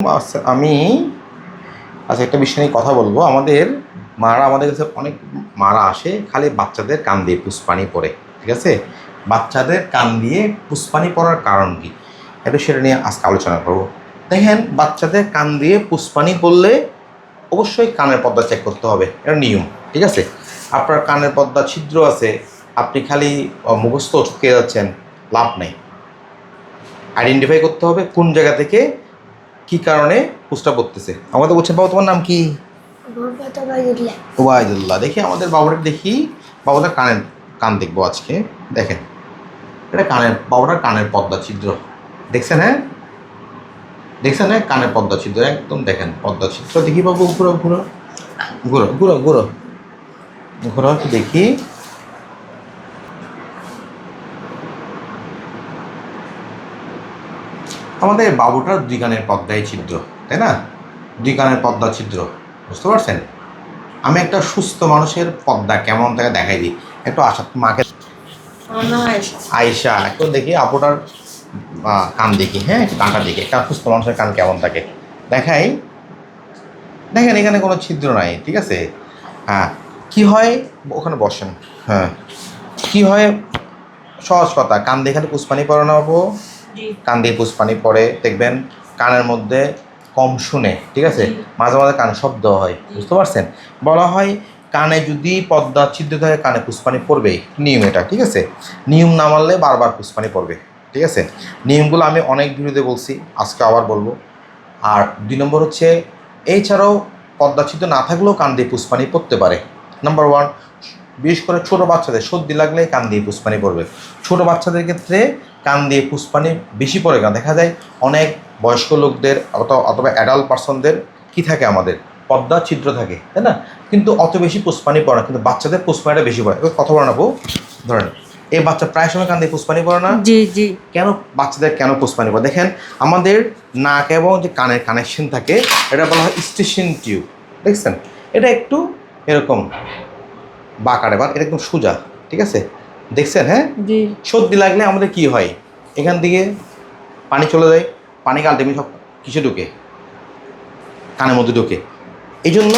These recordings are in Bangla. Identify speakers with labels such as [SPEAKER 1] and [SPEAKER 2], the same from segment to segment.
[SPEAKER 1] আচ্ছা, আমি আচ্ছা একটা বিষয় নিয়ে কথা বলব। আমাদের মারা আমাদের কাছে অনেক মারা আসে খালি বাচ্চাদের কান দিয়ে পুষ্পানি পরে ঠিক আছে? বাচ্চাদের কান দিয়ে পুষ্পানি পড়ার কারণ কি? একটু সেটা নিয়ে আজকে আলোচনা করব। দেখেন বাচ্চাদের কান দিয়ে পুষ্পানি পড়লে অবশ্যই কানের পর্দা চেক করতে হবে এটা নিয়ম ঠিক আছে? আপনার কানের পর্দা ছিদ্র আছে আপনি খালি মুখস্থ চুকে যাচ্ছেন লাভ নেই। আইডেন্টিফাই করতে হবে কোন জায়গা থেকে কি কারণে পুষ্টা পড়তেছে? আমাদের বলছেন বাবা তোমার নাম কি? ওবায়দুল্লাহ। দেখি আমাদের বাবুটার দেখি। বাবুটার কানের কান দেখব আজকে। দেখেন। এটা কানের বাবুটার কানের পদ্মা ছিদ্র। দেখছেন হ্যাঁ? দেখছেন হ্যাঁ? কানের পদ্মা ছিদ্র একদম দেখেন পদ্মা ছিদ্র। দেখি বাবু ঘুরো ঘুরো। ঘুরো ঘুরো ঘুরো। ঘুরো দেখি। আমাদের বাবুটার দুই কানের পদ্মায় ছিদ্র, তাই না? দুই কানের পদ্মা ছিদ্র, বুঝতে পারছেন? আমি একটা সুস্থ মানুষের পদ্মা কেমন তাকে দেখাই দিই। একটু আশা, মাকে আয়সা একটু দেখি আপুটার কান দেখি হ্যাঁ? কানটা দেখি, একটা সুস্থ মানুষের কান কেমন থাকে দেখাই। দেখেন, এখানে কোনো ছিদ্র নাই, ঠিক আছে? হ্যাঁ কি হয়? ওখানে বসেন হ্যাঁ। কি হয়? সহজ কথা কান দিয়ে এখানে পুষ্পানি পড়ানো হব কান দিয়ে পুষ্পানি পড়ে দেখবেন কানের মধ্যে কম শুনে ঠিক আছে? মাঝে মাঝে কানে শব্দ হয় বুঝতে পারছেন? বলা হয় কানে যদি পদ্মা ছিদ্র থাকে কানে পুষ্পানি পড়বেই নিয়ম এটা ঠিক আছে? নিয়ম না মানলে বারবার পুষ্পানি পড়বে ঠিক আছে? নিয়মগুলো আমি অনেক ভিডিওতে বলছি আজকে আবার বলব। আর দুই নম্বর হচ্ছে এছাড়াও পদ্মা ছিদ্র না থাকলেও কান দিয়ে পুষ্পানি পড়তে পারে। নাম্বার ওয়ান বিশেষ করে ছোটো বাচ্চাদের সর্দি লাগলে কান দিয়ে পুষ্পানি পড়বে ছোটো বাচ্চাদের ক্ষেত্রে কান দিয়ে পুষ্পানি বেশি পড়ে কেন দেখা যায় অনেক বয়স্ক লোকদের অথবা অথবা অ্যাডাল্ট পার্সনদের কি থাকে আমাদের? পদ্মা ছিদ্র থাকে তাই না? কিন্তু অত বেশি পুষ্পানি পড়ে না কিন্তু বাচ্চাদের পুষ্পানিটা বেশি পড়ে। কথা বলে না বউ ধরেন এই বাচ্চা প্রায় সময় কান দিয়ে পুষ্পানি পড়ে না?
[SPEAKER 2] জি জি।
[SPEAKER 1] কেন বাচ্চাদের কেন পুষ্পানি পড়ে? দেখেন আমাদের নাক এবং যে কানের কানেকশন থাকে এটা বলা হয় স্টেশন টিউব দেখছেন? এটা একটু এরকম। বাঁকারে বা এটা একদম সোজা ঠিক আছে? দেখছেন হ্যাঁ? সর্দি লাগলে আমাদের কি হয়? এখান থেকে পানি চলে যায় পানি আলটিমেট সব কিছু ঢুকে? কানের মধ্যে ঢুকে। এই জন্য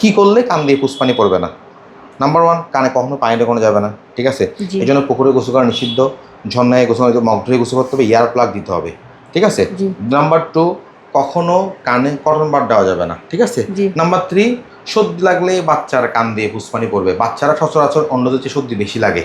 [SPEAKER 1] কী করলে কান দিয়ে পুষ্পানি পড়বে না? নাম্বার ওয়ান কানে কখনো পানি ঢোকানো যাবে না ঠিক আছে? এই জন্য পুকুরে গোসল করা নিষিদ্ধ ঝর্ণায় গোসল মগ ধরে গোসল করতে হবে ইয়ার প্লাগ দিতে হবে ঠিক আছে? নাম্বার টু কখনো কানে কটন বার দেওয়া যাবে না ঠিক আছে? নাম্বার থ্রি সর্দি লাগলে বাচ্চার কান দিয়ে পুষ্পানি পড়বে। বাচ্চারা সচরাচর অন্যদের চেয়ে সর্দি বেশি লাগে।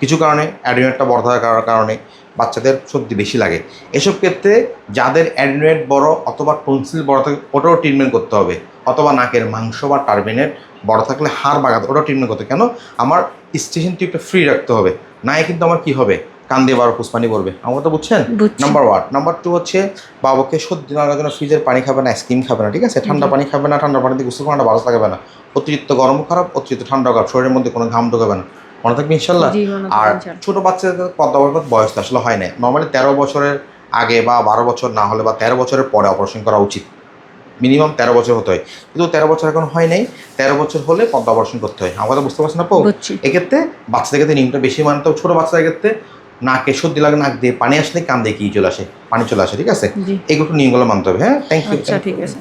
[SPEAKER 1] কিছু কারণে অ্যাডিনেটটা বড় থাকার কারণে বাচ্চাদের সর্দি বেশি লাগে। এসব ক্ষেত্রে যাদের অ্যাডিনেট বড় অথবা টনসিল বড় থাকে, ওটাও ট্রিটমেন্ট করতে হবে। অথবা নাকের মাংস বা টার্মিনেট বড় থাকলে হাড় বাগাতে, ওটাও ট্রিটমেন্ট করতে কেন? আমার স্টেশন টিউবটা ফ্রি রাখতে হবে। নাই কিন্তু আমার কি হবে? কান দিয়ে বারো পুষ্পানি পড়বে আমার তো বুঝছেন? নাম্বার ওয়ান নাম্বার টু হচ্ছে বাবাকে সর্দি লাগার জন্য ফ্রিজের পানি খাবে না আইসক্রিম খাবে না ঠিক আছে? ঠান্ডা পানি খাবে না ঠান্ডা পানিতে গোসল করাটা ভালো থাকবে না। অতিরিক্ত গরম খারাপ অতিরিক্ত ঠান্ডা খারাপ শরীরের মধ্যে কোনো ঘাম ঢোকাবে না। মনে থাকবে ইনশাল্লাহ? আর। ছোট বাচ্চাদের পদ্মা বয়স তো আসলে হয় না নর্মালি তেরো বছরের আগে বা বারো বছর না হলে বা তেরো বছরের পরে অপারেশন করা উচিত। মিনিমাম তেরো বছর হতে হয়। কিন্তু তেরো বছর এখন হয় নাই তেরো বছর হলে পদ্মা অপারেশন করতে হয়। আমাদের বুঝতে পারছি না পো এক্ষেত্রে বাচ্চাদের ক্ষেত্রে নিয়মটা বেশি মানতে হবে ছোটো বাচ্চাদের ক্ষেত্রে নাকে সর্দি লাগে নাক দিয়ে পানি আসলে কান দিয়ে কি চলে আসে? পানি চলে আসে ঠিক আছে? এগুলো নিয়মগুলো মানতে হবে হ্যাঁ? থ্যাংক ইউ
[SPEAKER 2] আচ্ছা ঠিক আছে।